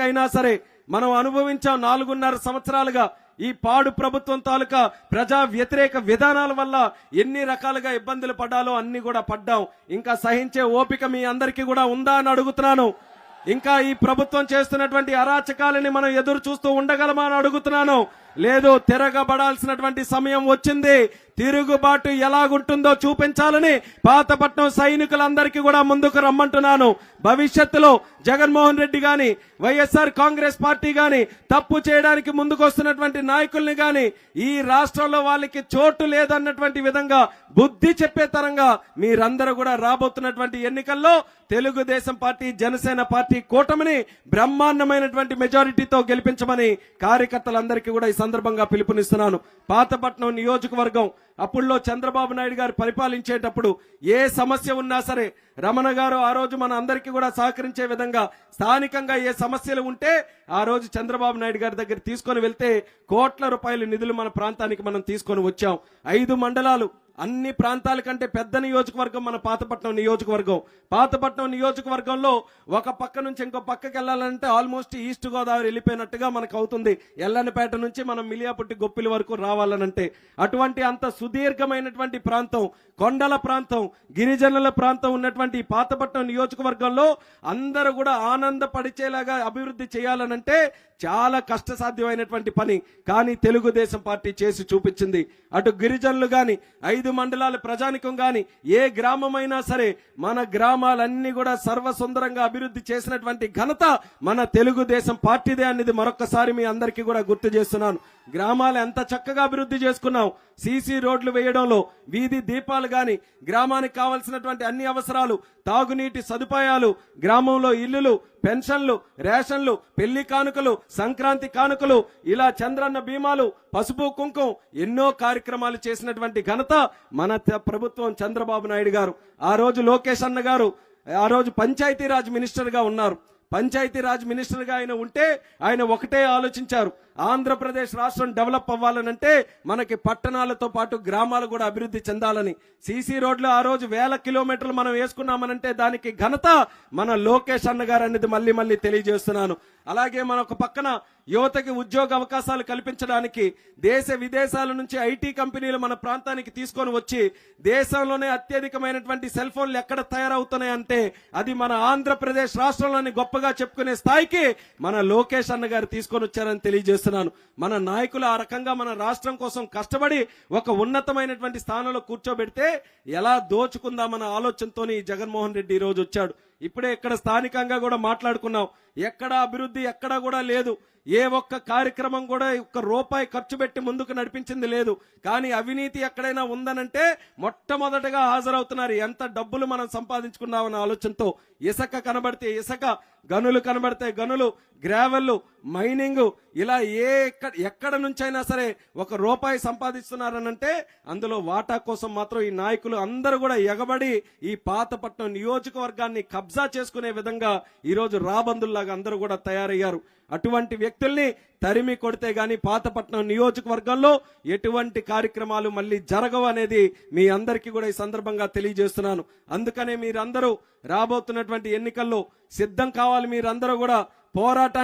అయినా సరే మనం అనుభవించాం నాలుగున్నర సంవత్సరాలుగా ఈ పాడు ప్రభుత్వం తాలూకా ప్రజా వ్యతిరేక విధానాల వల్ల ఎన్ని రకాలుగా ఇబ్బందులు పడ్డాలో అన్ని కూడా పడ్డాం. ఇంకా సహించే ఓపిక మీ అందరికీ కూడా ఉందా అని అడుగుతున్నాను. ఇంకా ఈ ప్రభుత్వం చేస్తున్నటువంటి అరాచకాలని మనం ఎదురు చూస్తూ ఉండగలమా అని అడుగుతున్నాను. లేదు తిరగబడాల్సినటువంటి సమయం వచ్చింది. తిరుగుబాటు ఎలాగుంటుందో చూపించాలని పాతపట్నం సైనికులందరికీ కూడా ముందుకు రమ్మంటున్నాను. భవిష్యత్తులో జగన్మోహన్ రెడ్డి గాని వైఎస్ఆర్ కాంగ్రెస్ పార్టీ గాని తప్పు చేయడానికి ముందుకు వస్తున్నటువంటి నాయకుల్ని గాని ఈ రాష్ట్రంలో వాళ్ళకి చోటు లేదన్నటువంటి విధంగా బుద్ధి చెప్పే తరంగా మీరందరూ కూడా రాబోతున్నటువంటి ఎన్నికల్లో తెలుగుదేశం పార్టీ జనసేన పార్టీ కూటమిని బ్రహ్మాండమైనటువంటి మెజారిటీతో గెలిపించమని కార్యకర్తలందరికీ కూడా ఈ సందర్భంగా పిలుపునిస్తున్నాను. పాతపట్నం నియోజకవర్గం అప్పుల్లో చంద్రబాబు నాయుడు గారు పరిపాలించేటప్పుడు ఏ సమస్య ఉన్నా సరే రమణ గారు ఆ రోజు మన అందరికీ కూడా సహకరించే విధంగా స్థానికంగా ఏ సమస్యలు ఉంటే ఆ రోజు చంద్రబాబు నాయుడు గారి దగ్గర తీసుకొని వెళ్తే కోట్ల రూపాయల నిధులు మన ప్రాంతానికి మనం తీసుకొని వచ్చాం. ఐదు మండలాలు అన్ని ప్రాంతాల కంటే పెద్ద నియోజకవర్గం మన పాతపట్నం నియోజకవర్గం. పాతపట్నం నియోజకవర్గంలో ఒక పక్క నుంచి ఇంకో పక్కకి వెళ్ళాలంటే ఆల్మోస్ట్ ఈస్ట్ గోదావరి వెళ్ళిపోయినట్టుగా మనకు అవుతుంది. ఎల్లనిపేట నుంచి మనం మిలియాపుట్టి గొప్పిల వరకు రావాలనంటే అటువంటి అంత సుదీర్ఘమైనటువంటి ప్రాంతం కొండల ప్రాంతం గిరిజనుల ప్రాంతం ఉన్నటువంటి పాతపట్నం నియోజకవర్గంలో అందరూ కూడా ఆనందపడిచేలాగా అభివృద్ధి చేయాలనంటే చాలా కష్టసాధ్యమైనటువంటి పని. కానీ తెలుగుదేశం పార్టీ చేసి చూపించింది. అటు గిరిజనులు కానీ ఐదు మండలాల ప్రజానికం కానీ ఏ గ్రామమైనా సరే మన గ్రామాలన్నీ కూడా సర్వసుందరంగా అభివృద్ధి చేసినటువంటి ఘనత మన తెలుగుదేశం పార్టీదే అనేది మరొకసారి మీ అందరికీ కూడా గుర్తు చేస్తున్నాను. గ్రామాలు ఎంత చక్కగా అభివృద్ధి చేసుకున్నాం. సీసీ రోడ్లు వేయడంలో వీధి దీపాలు గాని గ్రామానికి కావలసినటువంటి అన్ని అవసరాలు తాగునీటి సదుపాయాలు గ్రామంలో ఇల్లులు పెన్షన్లు రేషన్లు పెళ్ళి కానుకలు సంక్రాంతి కానుకలు ఇలా చంద్రన్న బీమాలు పసుపు కుంకుమ ఎన్నో కార్యక్రమాలు చేసినటువంటి ఘనత మన ప్రభుత్వం చంద్రబాబు నాయుడు గారు. ఆ రోజు లోకేష్ అన్న గారు ఆ రోజు పంచాయతీరాజ్ మినిస్టర్గా ఉన్నారు. పంచాయతీరాజ్ మినిస్టర్గా ఆయన ఉంటే ఆయన ఒకటే ఆలోచించారు. ఆంధ్రప్రదేశ్ రాష్ట్రం డెవలప్ అవ్వాలనంటే మనకి పట్టణాలతో పాటు గ్రామాలు కూడా అభివృద్ధి చెందాలని. సీసీ రోడ్లు ఆ రోజు వేల కిలోమీటర్లు మనం వేసుకున్నామనంటే దానికి ఘనత మన లోకేష్ అన్న గారు అనేది మళ్ళీ మళ్ళీ తెలియజేస్తున్నాను. అలాగే మన ఒక పక్కన యువతకి ఉద్యోగ అవకాశాలు కల్పించడానికి దేశ విదేశాల నుంచి ఐటీ కంపెనీలు మన ప్రాంతానికి తీసుకొని వచ్చి దేశంలోనే అత్యధికమైనటువంటి సెల్ ఫోన్లు ఎక్కడ తయారవుతున్నాయంటే అది మన ఆంధ్రప్రదేశ్ రాష్ట్రంలోని గొప్పగా చెప్పుకునే స్థాయికి మన లోకేష్ అన్న గారు తీసుకొని వచ్చారని తెలియజేస్తున్నాను. మన నాయకులు ఆ రకంగా మన రాష్ట్రం కోసం కష్టపడి ఒక ఉన్నతమైనటువంటి స్థానంలో కూర్చోబెడితే ఎలా దోచుకుందామన్న ఆలోచనతో ఈ జగన్మోహన్ రెడ్డి ఈ వచ్చాడు. ఇప్పుడే ఇక్కడ స్థానికంగా కూడా మాట్లాడుకున్నాం. ఎక్కడ అభివృద్ధి ఎక్కడా కూడా లేదు. ఏ ఒక్క కార్యక్రమం కూడా ఒక్క రూపాయి ఖర్చు పెట్టి ముందుకు నడిపించింది లేదు. కానీ అవినీతి ఎక్కడైనా ఉందనంటే మొట్టమొదటగా హాజరవుతున్నారు. ఎంత డబ్బులు మనం సంపాదించుకున్నామన్న ఆలోచనతో ఇసుక కనబడితే ఇసుక గనులు కనబడతాయి. గనులు గ్రావెళ్ళు మైనింగ్ ఇలా ఏ ఎక్కడ నుంచైనా సరే ఒక రూపాయి సంపాదిస్తున్నారనంటే అందులో వాటా కోసం మాత్రం ఈ నాయకులు అందరూ కూడా ఎగబడి ఈ పాతపట్నం నియోజకవర్గాన్ని కబ్జా చేసుకునే విధంగా ఈరోజు రాబందుల్లాగా అందరూ కూడా తయారయ్యారు. అటువంటి వ్యక్తుల్ని తరిమి కొడితే గాని పాతపట్నం నియోజకవర్గంలో ఎటువంటి కార్యక్రమాలు మళ్ళీ జరగవు అనేది మీ అందరికీ కూడా ఈ సందర్భంగా తెలియజేస్తున్నాను. అందుకనే మీరందరూ రాబోతున్నటువంటి ఎన్నికల్లో సిద్ధం కావాలి మీరందరూ కూడా పోరాటాన్ని